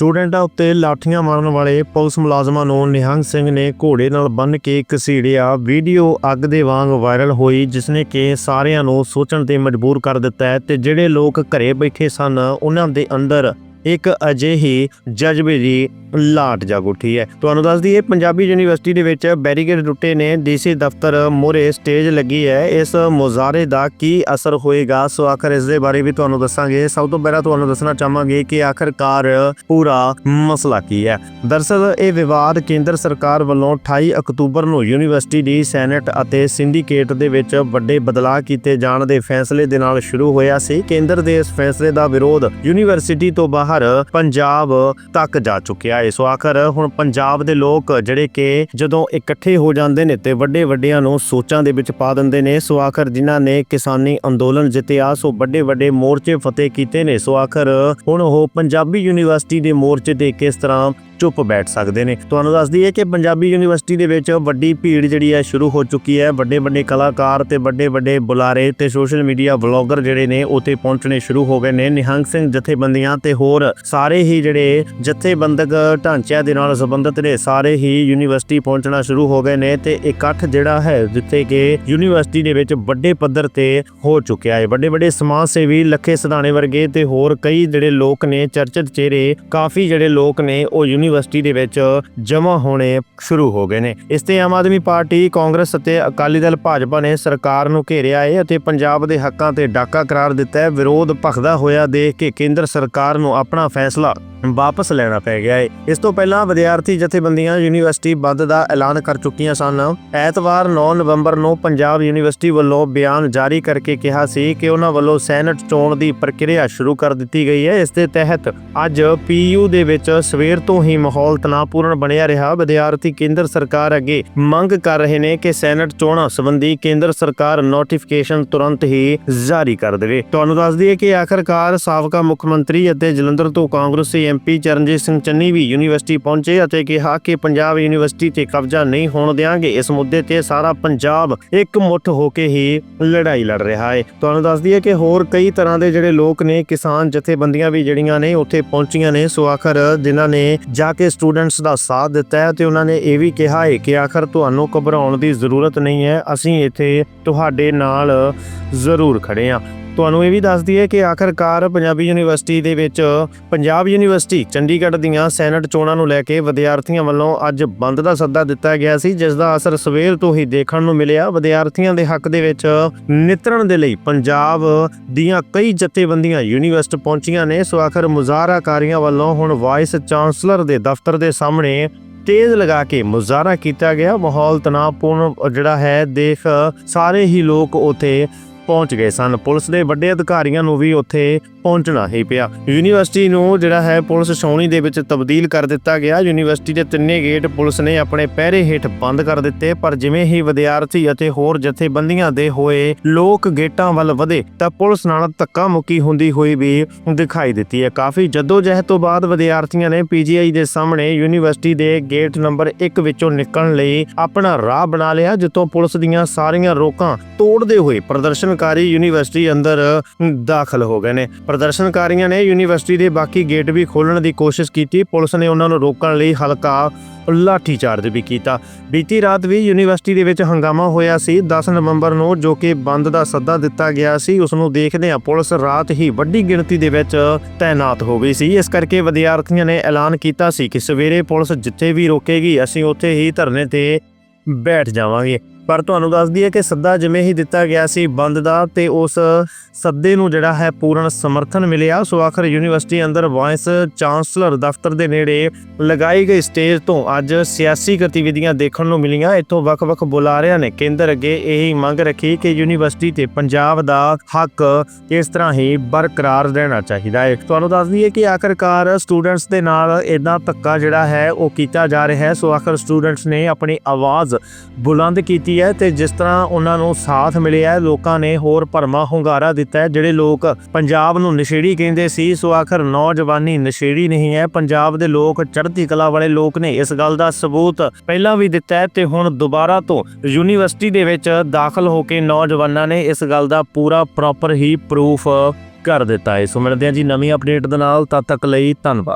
ਸਟੂਡੈਂਟਾਂ ਉੱਤੇ ਲਾਠੀਆਂ ਮਾਰਨ ਵਾਲੇ ਪੁਲਿਸ ਮੁਲਾਜ਼ਮਾਂ ਨੂੰ ਨਿਹੰਗ ਸਿੰਘ ਨੇ ਘੋੜੇ ਨਾਲ ਬੰਨ੍ਹ ਕੇ ਘਸੀੜਿਆ। ਵੀਡੀਓ ਅੱਗ ਦੇ ਵਾਂਗ ਵਾਇਰਲ ਹੋਈ ਜਿਸ ਨੇ ਕਿ ਸਾਰਿਆਂ ਨੂੰ ਸੋਚਣ ਤੇ ਮਜਬੂਰ ਕਰ ਦਿੱਤਾ ਹੈ ਤੇ ਜਿਹੜੇ ਲੋਕ ਘਰੇ ਬੈਠੇ ਸਨ, ਉਹਨਾਂ ਦੇ ਅੰਦਰ ਇੱਕ ਅਜਿਹੀ ਜਜ਼ਬੇ ਦੀ ਲਾਟ ਜਾਗ ਉੱਠੀ ਹੈ। ਤੁਹਾਨੂੰ ਦੱਸ ਦਈਏ, ਪੰਜਾਬੀ ਯੂਨੀਵਰਸਿਟੀ ਦੇ ਵਿੱਚ ਬੈਰੀਕੇਡ ਟੁੱਟੇ ਨੇ, ਡੀਸੀ ਦਫ਼ਤਰ ਮੋਰੇ ਸਟੇਜ ਲੱਗੀ ਹੈ। ਇਸ ਮੁਜ਼ਾਰੇ ਦਾ ਕੀ ਅਸਰ ਹੋਏਗਾ? ਸੋ ਆਖਰ ਇਸ ਦੇ ਬਾਰੇ ਵੀ ਤੁਹਾਨੂੰ ਦੱਸਾਂਗੇ। ਸਭ ਤੋਂ ਪਹਿਲਾਂ ਤੁਹਾਨੂੰ ਦੱਸਣਾ ਚਾਹਾਂਗੇ ਕਿ ਆਖਰਕਾਰ ਪੂਰਾ ਮਸਲਾ ਕੀ ਹੈ। ਦਰਸਲ ਇਹ ਵਿਵਾਦ ਕੇਂਦਰ ਸਰਕਾਰ ਵੱਲੋਂ 28 ਅਕਤੂਬਰ ਨੂੰ ਯੂਨੀਵਰਸਿਟੀ ਦੀ ਸੈਨੇਟ ਅਤੇ ਸਿੰਡੀਕੇਟ ਦੇ ਵਿੱਚ ਵੱਡੇ ਬਦਲਾਅ ਕੀਤੇ ਜਾਣ ਦੇ ਫੈਸਲੇ ਦੇ ਨਾਲ ਸ਼ੁਰੂ ਹੋਇਆ ਸੀ। ਕੇਂਦਰ ਦੇ ਇਸ ਫੈਸਲੇ ਦਾ ਵਿਰੋਧ ਯੂਨੀਵਰਸਿਟੀ ਤੋਂ ਬਾਹਰ ਪੰਜਾਬ ਤੱਕ ਜਾ ਚੁੱਕਿਆ ਹੈ। ਸੋ ਆਖਰ ਹੁਣ ਪੰਜਾਬ ਦੇ ਲੋਕ ਜਿਹੜੇ ਕਿ ਜਦੋਂ ਇਕੱਠੇ ਹੋ ਜਾਂਦੇ ਨੇ ਤੇ ਵੱਡੇ ਵੱਡਿਆਂ ਨੂੰ ਸੋਚਾਂ ਦੇ ਵਿੱਚ ਪਾ ਦਿੰਦੇ ਨੇ, ਸੋ ਆਖਰ ਜਿਨ੍ਹਾਂ ਨੇ ਕਿਸਾਨੀ ਅੰਦੋਲਨ ਜਿੱਤਿਆ, ਸੋ ਵੱਡੇ ਵੱਡੇ ਮੋਰਚੇ ਫਤਿਹ ਕੀਤੇ ਨੇ। ਸੋ ਆਖਰ ਹੁਣ ਉਹ ਪੰਜਾਬੀ ਯੂਨੀਵਰਸਿਟੀ ਦੇ ਮੋਰਚੇ ਤੇ ਕਿਸ ਤਰ੍ਹਾਂ ਚੁੱਪ ਬੈਠ ਸਕਦੇ ਨੇ। ਤੁਹਾਨੂੰ ਦੱਸ ਦਈਏ ਕਿ ਪੰਜਾਬੀ ਯੂਨੀਵਰਸਿਟੀ ਦੇ ਵਿੱਚ ਵੱਡੀ ਭੀੜ ਜਿਹੜੀ ਹੈ ਸ਼ੁਰੂ ਹੋ ਚੁੱਕੀ ਹੈ। ਵੱਡੇ ਵੱਡੇ ਕਲਾਕਾਰ ਤੇ ਵੱਡੇ ਵੱਡੇ ਬੁਲਾਰੇ ਤੇ ਸੋਸ਼ਲ ਮੀਡੀਆ ਵਲੌਗਰ ਜਿਹੜੇ ਨੇ ਉੱਥੇ ਪਹੁੰਚਣੇ ਸ਼ੁਰੂ ਹੋ ਗਏ ਨੇ। ਨਿਹੰਗ ਸਿੰਘ ਜਥੇਬੰਦੀਆਂ ਤੇ ਹੋਰ ਸਾਰੇ ਹੀ ਜਿਹੜੇ ਜਥੇਬੰਦਕ ਢਾਂਚਿਆਂ ਦੇ ਨਾਲ ਸੰਬੰਧਿਤ ਨੇ, ਸਾਰੇ ਹੀ ਯੂਨੀਵਰਸਿਟੀ ਪਹੁੰਚਣਾ ਸ਼ੁਰੂ ਹੋ ਗਏ ਨੇ ਤੇ ਇਕੱਠ ਜਿਹੜਾ ਹੈ ਜਿੱਥੇ ਕਿ ਯੂਨੀਵਰਸਿਟੀ ਦੇ ਵਿੱਚ ਵੱਡੇ ਪੱਧਰ ਤੇ ਹੋ ਚੁੱਕਿਆ ਹੈ। ਵੱਡੇ ਵੱਡੇ ਸਮਾਜ ਸੇਵੀ ਲੱਖੇ ਸਦਾਣੇ ਵਰਗੇ ਤੇ ਹੋਰ ਕਈ ਜਿਹੜੇ ਲੋਕ ਨੇ, ਚਰਚਿਤ ਚਿਹਰੇ ਕਾਫੀ ਜਿਹੜੇ ਲੋਕ ਨੇ ਉਹ ਯੂਨੀਵਰਸਿਟੀ ਦੇ ਵਿੱਚ ਜਮ੍ਹਾਂ ਹੋਣੇ ਸ਼ੁਰੂ ਹੋ ਗਏ ਨੇ। ਇਸ ਤੇ ਆਮ ਆਦਮੀ ਪਾਰਟੀ, ਕਾਂਗਰਸ ਅਤੇ ਅਕਾਲੀ ਦਲ ਭਾਜਪਾ ਨੇ ਸਰਕਾਰ ਨੂੰ ਘੇਰਿਆ ਹੈ ਅਤੇ ਪੰਜਾਬ ਦੇ ਹੱਕਾਂ ਤੇ ਡਾਕਾ ਕਰਾਰ ਦਿੱਤਾ ਹੈ ਵਿਰੋਧ ਭਖਦਾ ਹੋਇਆ ਦੇਖ ਕੇ ਕੇਂਦਰ ਸਰਕਾਰ ਨੂੰ ਆਪਣਾ ਫੈਸਲਾ ਵਾਪਸ ਲੈਣਾ ਪੈ ਗਿਆ ਹੈ ਇਸ ਤੋਂ ਪਹਿਲਾਂ ਵਿਦਿਆਰਥੀ ਜਥੇਬੰਦੀਆਂ ਯੂਨੀਵਰਸਿਟੀ ਬੰਦ ਦਾ ਐਲਾਨ ਕਰ ਚੁੱਕੀਆਂ ਸਨ। ਐਤਵਾਰ 9 ਨਵੰਬਰ ਨੂੰ ਪੰਜਾਬ ਯੂਨੀਵਰਸਿਟੀ ਵੱਲੋਂ ਬਿਆਨ ਜਾਰੀ ਕਰਕੇ ਕਿਹਾ ਸੀ ਕਿ ਉਹਨਾਂ ਵੱਲੋਂ ਸੈਨੇਟ ਚੋਣ ਦੀ ਪ੍ਰਕਿਰਿਆ ਸ਼ੁਰੂ ਕਰ ਦਿੱਤੀ ਗਈ ਹੈ। ਇਸ ਦੇ ਤਹਿਤ ਅੱਜ ਪੀਯੂ ਦੇ ਵਿੱਚ ਸਵੇਰ ਤੋਂ ਹੀ ਮਾਹੌਲ ਤਣਾਅਪੂਰਨ ਬਣਿਆ ਰਿਹਾ। ਵਿਦਿਆਰਥੀ ਕੇਂਦਰ ਸਰਕਾਰ ਅੱਗੇ ਮੰਗ ਕਰ ਰਹੇ ਨੇ ਕਿ ਸੈਨੇਟ ਚੋਣਾਂ ਸੰਬੰਧੀ ਕੇਂਦਰ ਸਰਕਾਰ ਨੋਟੀਫਿਕੇਸ਼ਨ ਤੁਰੰਤ ਹੀ ਜਾਰੀ ਕਰ ਦੇਵੇ। ਤੁਹਾਨੂੰ ਦੱਸ ਦਈਏ ਕਿ ਆਖਰਕਾਰ ਸਾਬਕਾ ਮੁੱਖ ਮੰਤਰੀ ਅਤੇ ਜਲੰਧਰ ਤੋਂ ਕਾਂਗਰਸੀ ਐਮਪੀ ਚਰਨਜੀਤ ਸਿੰਘ ਚੰਨੀ ਵੀ ਯੂਨੀਵਰਸਿਟੀ ਪਹੁੰਚੇ ਅਤੇ ਕਿਹਾ ਕਿ ਪੰਜਾਬ ਯੂਨੀਵਰਸਿਟੀ ਤੇ ਕਬਜ਼ਾ ਨਹੀਂ ਹੋਣ ਦੇਵਾਂਗੇ ਇਸ ਮੁੱਦੇ ਤੇ ਸਾਰਾ ਪੰਜਾਬ ਇਕਮੁੱਠ ਹੋ ਕੇ ਹੀ ਲੜਾਈ ਲੜ ਰਿਹਾ ਹੈ। ਤੁਹਾਨੂੰ ਦੱਸ ਦਈਏ ਕਿ ਹੋਰ ਕਈ ਤਰ੍ਹਾਂ ਦੇ ਜਿਹੜੇ ਲੋਕ ਨੇ, ਕਿਸਾਨ ਜਥੇਬੰਦੀਆਂ ਵੀ ਜਿਹੜੀਆਂ ਨੇ, ਉੱਥੇ ਪਹੁੰਚੀਆਂ ਨੇ। ਸੋ ਆਖਰ ਜਿਨ੍ਹਾਂ ਨੇ ਜਾ ਕੇ ਸਟੂਡੈਂਟਸ ਦਾ ਸਾਥ ਦਿੱਤਾ ਹੈ ਤੇ ਉਹਨਾਂ ਨੇ ਇਹ ਵੀ ਕਿਹਾ ਹੈ ਕਿ ਆਖਰ ਤੁਹਾਨੂੰ ਘਬਰਾਉਣ ਦੀ ਜ਼ਰੂਰਤ ਨਹੀਂ ਹੈ। ਅਸੀਂ ਇੱਥੇ ਤੁਹਾਡੇ ਨਾਲ ਜ਼ਰੂਰ ਖੜੇ ਹਾਂ। ਤੁਹਾਨੂੰ ਇਹ ਵੀ ਦੱਸ ਦਈਏ ਕਿ ਆਖਰਕਾਰ ਪੰਜਾਬੀ ਯੂਨੀਵਰਸਿਟੀ ਦੇ ਵਿੱਚ ਪੰਜਾਬ ਯੂਨੀਵਰਸਿਟੀ ਚੰਡੀਗੜ੍ਹ ਦੀਆਂ ਸੈਨੇਟ ਚੋਣਾਂ ਨੂੰ ਲੈ ਕੇ ਵਿਦਿਆਰਥੀਆਂ ਵੱਲੋਂ ਅੱਜ ਬੰਦ ਦਾ ਸੱਦਾ ਦਿੱਤਾ ਗਿਆ ਸੀ, ਜਿਸ ਦਾ ਅਸਰ ਸਵੇਰ ਤੋਂ ਹੀ ਦੇਖਣ ਨੂੰ ਮਿਲਿਆ। ਵਿਦਿਆਰਥੀਆਂ ਦੇ ਹੱਕ ਦੇ ਵਿੱਚ ਨਿਤਰਨ ਦੇ ਲਈ ਪੰਜਾਬ ਦੀਆਂ ਕਈ ਜਥੇਬੰਦੀਆਂ ਯੂਨੀਵਰਸਿਟੀ ਪਹੁੰਚੀਆਂ ਨੇ। ਸੋ ਆਖਰ ਮੁਜ਼ਾਹਰਾਕਾਰੀਆਂ ਵੱਲੋਂ ਹੁਣ ਵਾਈਸ ਚਾਂਸਲਰ ਦੇ ਦਫ਼ਤਰ ਦੇ ਸਾਹਮਣੇ ਤੇਜ਼ ਲਗਾ ਕੇ ਮੁਜ਼ਾਹਰਾ ਕੀਤਾ ਗਿਆ। ਮਾਹੌਲ ਤਣਾਅਪੂਰਨ ਜਿਹੜਾ ਹੈ, ਦੇਖ ਸਾਰੇ ਹੀ ਲੋਕ ਉਥੇ ਪਹੁੰਚ ਗਏ ਸਨ। ਪੁਲਿਸ ਦੇ ਵੱਡੇ ਅਧਿਕਾਰੀਆਂ ਨੂੰ ਵੀ ਉੱਥੇ ਪਹੁੰਚਣਾ ਹੀ ਪਿਆ। ਯੂਨੀਵਰਸਿਟੀ ਨੂੰ ਜਿਹੜਾ ਹੈ ਪੁਲਿਸ ਛਾਉਣੀ ਦੇ ਵਿੱਚ ਤਬਦੀਲ ਕਰ ਦਿੱਤਾ ਗਿਆ। ਯੂਨੀਵਰਸਿਟੀ ਦੇ ਤਿੰਨੇ ਗੇਟ ਪੁਲਿਸ ਨੇ ਆਪਣੇ ਪਹਿਰੇ ਹੇਠ ਬੰਦ ਕਰ ਦਿੱਤੇ, ਪਰ ਜਿਵੇਂ ਹੀ ਵਿਦਿਆਰਥੀ ਅਤੇ ਹੋਰ ਜਥੇਬੰਦੀਆਂ ਦੇ ਹੋਏ ਲੋਕ ਗੇਟਾਂ ਵੱਲ ਵਧੇ, ਤਾਂ ਪੁਲਿਸ ਨਾਲ ਧੱਕਾ ਮੁੱਕੀ ਹੁੰਦੀ ਹੋਈ ਵੀ ਦਿਖਾਈ ਦਿੱਤੀ ਹੈ। ਕਾਫੀ ਜਦੋਜਹਿਦ ਤੋਂ ਬਾਅਦ ਵਿਦਿਆਰਥੀਆਂ ਨੇ ਪੀਜੀਆਈ ਦੇ ਸਾਹਮਣੇ ਯੂਨੀਵਰਸਿਟੀ ਦੇ ਗੇਟ ਨੰਬਰ 1 ਵਿੱਚੋਂ ਨਿਕਲਣ ਲਈ ਆਪਣਾ ਰਾਹ ਬਣਾ ਲਿਆ, ਜਿੱਥੋਂ ਪੁਲਿਸ ਦੀਆਂ ਸਾਰੀਆਂ ਰੋਕਾਂ ਤੋੜਦੇ ਹੋਏ ਪ੍ਰਦਰਸ਼ਨ ਪ੍ਰਦਰਸ਼ਨਕਾਰੀ ਯੂਨੀਵਰਸਿਟੀ ਅੰਦਰ ਦਾਖਲ ਹੋ ਗਏ ਨੇ। ਪ੍ਰਦਰਸ਼ਨਕਾਰੀਆਂ ਨੇ ਯੂਨੀਵਰਸਿਟੀ ਦੇ ਬਾਕੀ ਗੇਟ ਵੀ ਖੋਲਣ ਦੀ ਕੋਸ਼ਿਸ਼ ਕੀਤੀ। ਪੁਲਿਸ ਨੇ ਉਹਨਾਂ ਨੂੰ ਰੋਕਣ ਲਈ ਹਲਕਾ ਲਾਠੀ ਵੀ ਕੀਤਾ। ਬੀਤੀ ਰਾਤ ਵੀ ਯੂਨੀਵਰਸਿਟੀ ਦੇ ਵਿੱਚ ਹੰਗਾਮਾ ਹੋਇਆ ਸੀ। 10 ਨਵੰਬਰ ਨੂੰ ਜੋ ਕਿ ਬੰਦ ਦਾ ਸੱਦਾ ਦਿੱਤਾ ਗਿਆ ਸੀ, ਉਸ ਨੂੰ ਦੇਖਦੇ ਆ ਪੁਲਿਸ ਰਾਤ ਹੀ ਵੱਡੀ ਗਿਣਤੀ ਦੇ ਵਿੱਚ ਤਾਇਨਾਤ ਹੋ ਗਈ ਸੀ। ਇਸ ਕਰਕੇ ਵਿਦਿਆਰਥੀਆਂ ਨੇ ਐਲਾਨ ਕੀਤਾ ਸੀ ਕਿ ਸਵੇਰੇ ਪੁਲਿਸ ਜਿੱਥੇ ਵੀ ਰੋਕੇਗੀ, ਅਸੀਂ ਉੱਥੇ ਹੀ ਧਰਨੇ ਤੇ ਬੈਠ ਜਾਵਾਂਗੇ। ਪਰ ਤੁਹਾਨੂੰ ਦੱਸ ਦਈਏ ਕਿ ਸੱਦਾ ਜਿਵੇਂ ਹੀ ਦਿੱਤਾ ਗਿਆ ਸੀ ਬੰਦ ਦਾ ਤੇ ਉਸ ਸੱਦੇ ਨੂੰ ਜਿਹੜਾ ਹੈ ਪੂਰਨ ਸਮਰਥਨ ਮਿਲਿਆ। ਸੋ ਆਖਰ ਯੂਨੀਵਰਸਿਟੀ ਅੰਦਰ ਵਾਈਸ ਚਾਂਸਲਰ ਦਫ਼ਤਰ ਦੇ ਨੇੜੇ ਲਗਾਈ ਗਈ ਸਟੇਜ ਤੋਂ ਅੱਜ ਸਿਆਸੀ ਗਤੀਵਿਧੀਆਂ ਦੇਖਣ ਨੂੰ ਮਿਲੀਆਂ। ਇੱਥੋਂ ਵੱਖ-ਵੱਖ ਬੁਲਾਰਿਆਂ ਨੇ। ਕੇਂਦਰ ਅੱਗੇ ਇਹੀ ਮੰਗ ਰੱਖੀ ਕਿ ਯੂਨੀਵਰਸਿਟੀ ਤੇ ਪੰਜਾਬ ਦਾ ਹੱਕ ਇਸ ਤਰ੍ਹਾਂ ਹੀ ਬਰਕਰਾਰ ਰਹਿਣਾ ਚਾਹੀਦਾ ਹੈ। ਤੁਹਾਨੂੰ ਦੱਸ ਦਈਏ ਕਿ ਆਖਰਕਾਰ ਸਟੂਡੈਂਟਸ ਦੇ ਨਾਲ ਇਦਾਂ ਧੱਕਾ ਜਿਹੜਾ ਹੈ ਉਹ ਕੀਤਾ ਜਾ ਰਿਹਾ ਹੈ। ਸੋ ਆਖਰ ਸਟੂਡੈਂਟਸ ਨੇ ਆਪਣੀ ਆਵਾਜ਼ ਬੁਲੰਦ ਕੀਤੀ ਹੈ ਤੇ ਜਿਸ ਤਰ੍ਹਾਂ ਉਹਨਾਂ ਨੂੰ ਸਾਥ ਮਿਲਿਆ ਹੈ, ਲੋਕਾਂ ਨੇ ਹੋਰ ਭਰਮਾ ਹੁੰਗਾਰਾ ਦਿੱਤਾ ਹੈ। ਜਿਹੜੇ ਲੋਕ ਪੰਜਾਬ ਨੂੰ ਨਸ਼ੇੜੀ ਕਹਿੰਦੇ ਸੀ ਸੋ ਆਖਰ ਨੌਜਵਾਨੀ ਨਸ਼ੇੜੀ ਨਹੀਂ ਹੈ। ਪੰਜਾਬ ਦੇ ਲੋਕ ਚੜ੍ਹਦੀ ਕਲਾ ਵਾਲੇ ਲੋਕ ਨੇ ਇਸ ਗੱਲ ਦਾ ਸਬੂਤ ਪਹਿਲਾਂ ਵੀ ਦਿੱਤਾ ਹੈ ਤੇ ਹੁਣ ਦੁਬਾਰਾ ਤੋਂ ਯੂਨੀਵਰਸਿਟੀ ਦੇ ਵਿੱਚ ਦਾਖਲ ਹੋ ਕੇ ਨੌਜਵਾਨਾਂ ਨੇ ਇਸ ਗੱਲ ਦਾ ਪੂਰਾ ਪ੍ਰੋਪਰ ਹੀ ਪ੍ਰੂਫ ਕਰ ਦਿੱਤਾ ਹੈ। ਸੋ ਮਿਲਦੇ ਹਾਂ ਜੀ ਨਵੀਂ ਅਪਡੇਟ ਦੇ ਨਾਲ। ਤਦ ਤੱਕ ਲਈ ਧੰਨਵਾਦ।